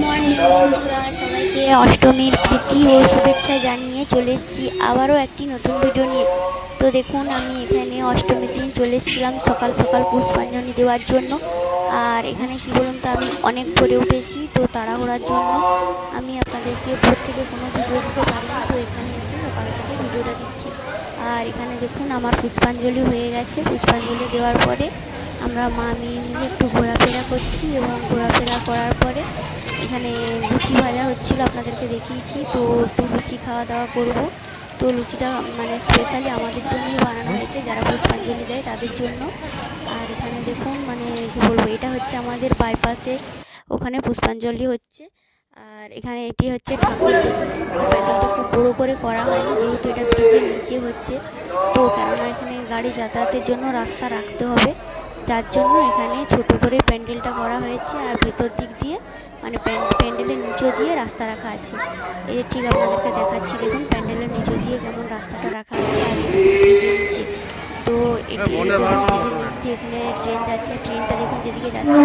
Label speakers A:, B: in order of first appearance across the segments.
A: Morning বন্ধুরা সবাইকে অষ্টমীর প্রীতি ও শুভেচ্ছা জানিয়ে চলে এসেছি আবারও একটি নতুন ভিডিও নিয়ে। তো দেখুন, আমি এখানে অষ্টমীর দিন চলে এসেছিলাম সকাল সকাল পুষ্পাঞ্জলি দেওয়ার জন্য। আর এখানে কি বলুন তো, আমি অনেক ভোরে উঠেছি, তো তাড়াহুড়ার জন্য আমি আপনাদেরকে ভোর থেকে কোনো ভিডিও দিতে পারিনি, তো এখানে এসে সকাল থেকে ভিডিওটা দিচ্ছি। আর এখানে দেখুন, আমার পুষ্পাঞ্জলি হয়ে গেছে। পুষ্পাঞ্জলি দেওয়ার পরে আমরা মা মেয়ে মিলে একটু ঘোরাফেরা করছি এবং ঘোরাফেরা করার পরে এখানে লুচি ভাজা হচ্ছিল, আপনাদেরকে দেখিয়েছি। তো একটু লুচি খাওয়া দাওয়া করব। তো লুচিটা মানে স্পেশালি আমাদের জন্যই বানানো হয়েছে, যারা পুষ্পাঞ্জলি দেয় তাদের জন্য। আর এখানে দেখুন মানে কী বলব, এটা হচ্ছে আমাদের বাইপাসে ওখানে পুষ্পাঞ্জলি হচ্ছে। আর এখানে এটি হচ্ছে ঠাকুর খুব বড়ো করে করা হয়নি, যেহেতু এটা ব্রিজের নিচে হচ্ছে। তো কেননা এখানে গাড়ি যাতায়াতের জন্য রাস্তা রাখতে হবে। যার জন্য এখানে ছোট করে প্যান্ডেলটা করা হয়েছে আর ভেতর দিক দিয়ে মানে প্যান- প্যান্ডেলের নিচে দিয়ে রাস্তা রাখা আছে। এই যে ঠিক আপনাদেরকে দেখাচ্ছি দেখুন প্যান্ডেলের নিচে দিয়ে কেমন রাস্তাটা রাখা আছে আর ব্রিজের নিচে তো এটি ব্রিজের নিচ দিয়ে এখানে ট্রেন যাচ্ছে ট্রেনটা দেখুন যেদিকে যাচ্ছে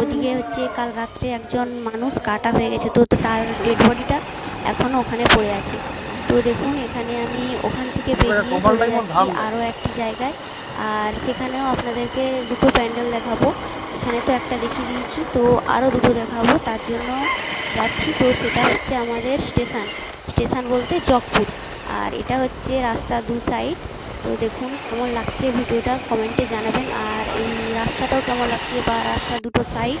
A: ওদিকে হচ্ছে কাল রাত্রে একজন মানুষ কাটা হয়ে গেছে। তো তো তার ডেড বডিটা এখনও ওখানে পড়ে আছে। তো দেখুন এখানে আমি ওখান থেকে বেরিয়ে চলে যাচ্ছি আরও একটি জায়গায়। আর সেখানেও আপনাদেরকে দুটো প্যান্ডেল দেখাবো। এখানে তো একটা দেখিয়ে দিয়েছি, তো আরও দুটো দেখাবো, তার জন্য যাচ্ছি। তো সেটা হচ্ছে আমাদের স্টেশন। স্টেশন বলতে জগপুর আর এটা হচ্ছে রাস্তা দু সাইড তো দেখুন কেমন লাগছে ভিডিওটা, কমেন্টে জানাবেন। আর এই রাস্তাটাও কেমন লাগছে বা রাস্তা দুটো সাইড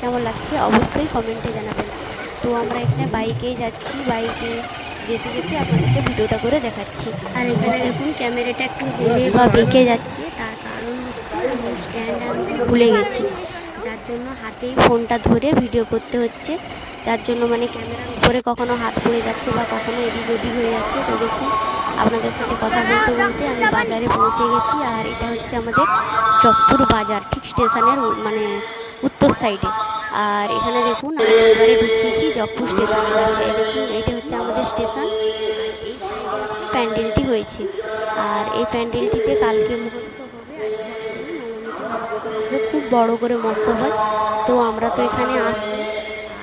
A: কেমন লাগছে অবশ্যই কমেন্টে জানাবেন। তো আমরা এখানে বাইকেই যাচ্ছি। বাইকে যেতে যেতে আপনাদেরকে ভিডিওটা করে দেখাচ্ছি। আর এখানে দেখুন ক্যামেরাটা একটু হেলে বা বেঁকে যাচ্ছে তার কারণ হচ্ছে আমি স্ট্যান্ড ভুলে গেছি। যার জন্য হাতেই ফোনটা ধরে ভিডিও করতে হচ্ছে। যার জন্য মানে ক্যামেরার উপরে কখনো হাত পড়ে যাচ্ছে বা কখনো এদিক ওদিক হয়ে যাচ্ছে। তো দেখুন আপনাদের সাথে কথা বলতে বলতে আমি বাজারে পৌঁছে গেছি। আর এটা হচ্ছে আমাদের চকপুর বাজার ঠিক স্টেশনের মানে উত্তর সাইডে আর এখানে দেখুন আমি ঢুকতেছি জগপুর স্টেশনের কাছে। দেখুন স্টেশন, আর এই সাইডে হচ্ছে প্যান্ডেলটি হয়েছে। আর এই প্যান্ডেলটিতে কালকে মহোৎসব হবে খুব বড় করে মহোৎসব হয়। তো আমরা তো এখানে আসব।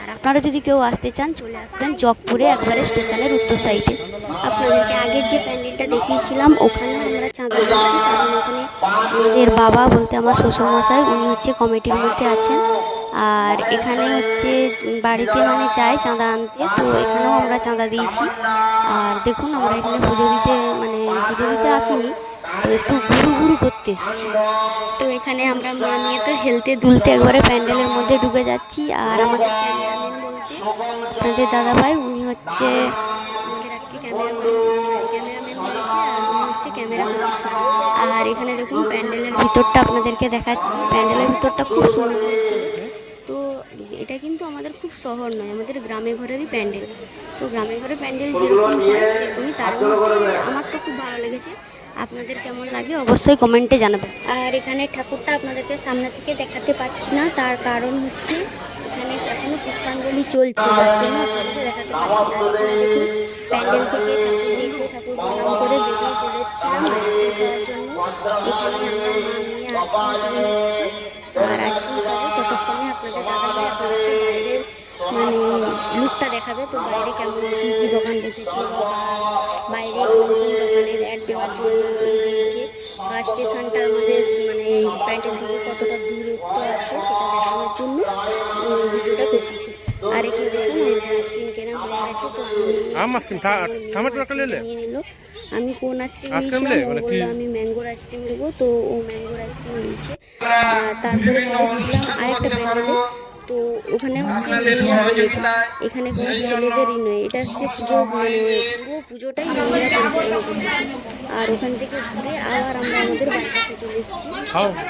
A: আর আপনারা যদি কেউ আসতে চান, চলে আসবেন জগপুরে একবারে স্টেশনের উত্তর সাইডে আপনাদেরকে আগের যে প্যান্ডেলটা দেখিয়েছিলাম, ওখানে আমরা চাঁদা দিচ্ছি কারণ ওখানে আমাদের বাবা বলতে আমার শ্বশুরমশাই, উনি হচ্ছে কমিটির মধ্যে আছেন। আর এখানে হচ্ছে বাড়িতে মানে চাই চাঁদা আনতে, তো এখানেও আমরা চাঁদা দিয়েছি। আর দেখুন, আমরা এখানে পুজো দিতে মানে পুজো দিতে আসিনি, তো একটু ঘুরু ঘুরু করতে এসেছি। তো এখানে আমরা মা নিয়ে তো হেলতে দুলতে একবারে প্যান্ডেলের মধ্যে ঢুকে যাচ্ছি, আর আমাদের আপনাদের দাদাভাই, উনি হচ্ছে আমাদের আর উনি হচ্ছে ক্যামেরা আর এখানে দেখুন, প্যান্ডেলের ভিতরটা আপনাদেরকে দেখাচ্ছি। প্যান্ডেলের ভিতরটা খুব সুন্দর হয়েছিল কিন্তু আমাদের খুব শহর নয়, আমাদের গ্রামে ঘরেরই প্যান্ডেল। তো গ্রামে ঘরে প্যান্ডেল যেরকম হয় সেরকমই তার মধ্যে আমার তো খুব ভালো লেগেছে। আপনাদের কেমন লাগে অবশ্যই কমেন্টে জানাবেন। আর এখানে ঠাকুরটা আপনাদেরকে সামনে থেকে দেখাতে পাচ্ছি না, তার কারণ হচ্ছে এখানে এখনও পুষ্পাঞ্জলি চলছে, তার জন্য আপনাদেরকে দেখাতে পাচ্ছি না। প্যান্ডেল থেকে ঠাকুর দেখে ঠাকুর প্রণাম করে বেরিয়ে চলে এসেছিলাম আইসক্রিম খাওয়ার জন্য। এখানে আমার মা, মেয়ে আইসক্রিম নিচ্ছি আর আইসক্রিম খাব। ততক্ষণে আপনাদের দাদাভাই আপনাদেরকে বাইরের মানে লুকটা দেখাবে। তো বাইরে কেমন কী কী দোকান বসেছে বা বাইরে কোন কোন দোকানের অ্যাড দেওয়ার জন্য দিয়েছে। বা স্টেশনটা আমাদের মানে প্যান্ডেল থেকে কতটা দূরত্ব আছে সেটা দেখানোর জন্য ভিডিওটা করতেছি। আর এখানে দেখুন আমাদের আইসক্রিম কেনা হয়ে গেছে। তো আমি নিয়ে
B: একটা
A: আইসক্রিমটা
B: নিলে?
A: আমি কোন আইসক্রিম নিয়েছিলাম? ও
B: মানে?
A: বলল আমি ম্যাঙ্গোর আইসক্রিম নেব। তো ও ম্যাঙ্গোর আইসক্রিম নিয়েছে। আর তারপরে চলে এসেছিলাম আরেকটা প্যান্ডেলে তো ওখানে হচ্ছে এখানে কোনো ছেলেদেরই নয় এটা হচ্ছে পুজো মানে পুরো পুজোটাই মেয়েরা পরিচালনা করতেছে আর ওখান থেকে ঘুরে আবার আমরা আমাদের বাইপাসে চলে এসেছি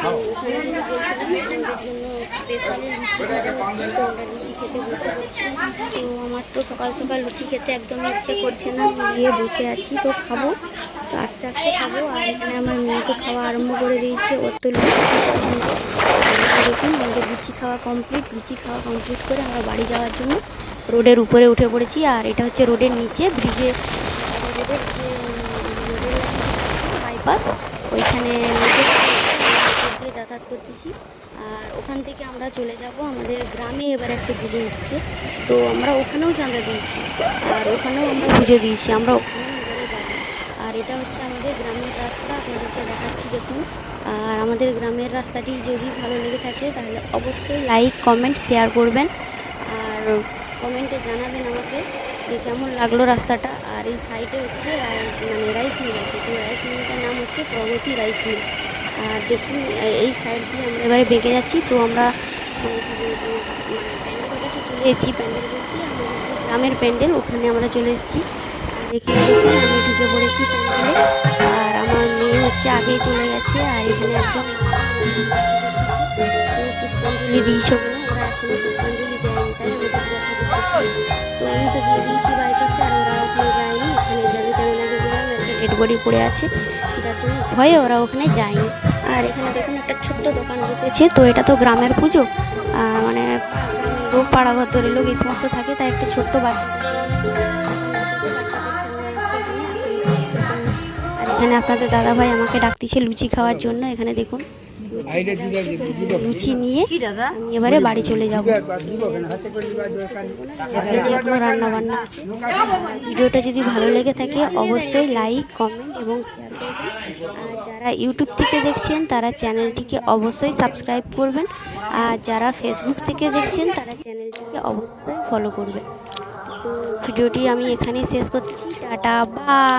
A: তো ওখানে যদি বলছিলাম আমাদের জন্য স্পেশালি লুচি ভাজা হচ্ছে তো আমরা লুচি খেতে বসে পড়ছি তো আমার তো সকাল সকাল লুচি খেতে একদমই ইচ্ছে করছে না গিয়ে বসে আছি তো খাব তো আস্তে আস্তে খাব আর এখানে আমার মেয়ে তো খাওয়া আরম্ভ করে দিয়েছে ওর তো লুচি খুব পছন্দ দেখুন আমাদের লুচি খাওয়া কমপ্লিট লুচি খাওয়া কমপ্লিট করে আমরা বাড়ি যাওয়ার জন্য রোডের উপরে উঠে পড়েছি আর এটা হচ্ছে রোডের নিচে ব্রিজে রোডের বাইপাস ওইখানে দিয়ে যাতায়াত করতেছি। আর ওখান থেকে আমরা চলে যাব, আমাদের গ্রামে এবার একটা পুজো হচ্ছে। তো আমরা ওখানেও চাঁদা দিয়েছি, আর ওখানেও আমরা পুজো দিয়েছি, আমরা ওখানেও এবারে যাব। আর এটা হচ্ছে আমাদের গ্রামের রাস্তা, আপনাদেরকে দেখাচ্ছি দেখুন। আর আমাদের গ্রামের রাস্তাটি যদি ভালো লেগে থাকে, তাহলে অবশ্যই লাইক, কমেন্ট, শেয়ার করবেন। আর কমেন্টে জানাবেন আমাকে। যে কেমন লাগল রাস্তাটা? আর এই সাইডে হচ্ছে মানে রাইস মিল আছে। তো রাইস মিলটার নাম হচ্ছে প্রগতি রাইস মিল আর দেখুন এই সাইড দিয়ে আমরা এবারে বেঁকে যাচ্ছি। তো আমরা মানে মানে প্যান্ডেলের কাছে চলে এসেছি। প্যান্ডেল বলতে আমাদের গ্রামের প্যান্ডেল, ওখানে আমরা চলে এসেছি। এখানে দেখুন, আমি ঢুকে পড়েছি প্যান্ডেলে। আর আমার মেয়ে হচ্ছে আগেই চলে গেছে, আর এখানে একজন পুষ্পাঞ্জলি দিয়েছে বলে ওরা এখনও পুষ্পাঞ্জলি করতেছিল তো আমি তো দিয়ে দিয়েছি বাইপাসে আর ওরা ওখানে যায়নি। এখানে যাবে কেননা যে বললাম একটা ডেড বডি পড়ে আছে। যার জন্য ভয়ে ওরা ওখানে যায়নি। আর এখানে দেখুন একটা ছোট্ট দোকান বসেছে, তো এটা তো গ্রামের পুজো। মানে লোক পাড়াঘর লোক এই সমস্ত থাকে, তাই একটা ছোট্ট জন্য আর এখানে আপনাদের দাদা ভাই আমাকে ডাকতেছে লুচি খাওয়ার জন্য। এখানে দেখুন লুচি নিয়ে এবারে বাড়ি চলে যাব। যে এখনও রান্না বান্না ভিডিওটা যদি ভালো লেগে থাকে, অবশ্যই লাইক, কমেন্ট এবং শেয়ার করবেন। আর যারা ইউটিউব থেকে দেখছেন, তারা চ্যানেলটিকে অবশ্যই সাবস্ক্রাইব করবেন। আর যারা ফেসবুক থেকে দেখছেন, তারা চ্যানেলটিকে অবশ্যই ফলো করবেন। তো ভিডিওটি আমি এখানেই শেষ করছি। Tata bye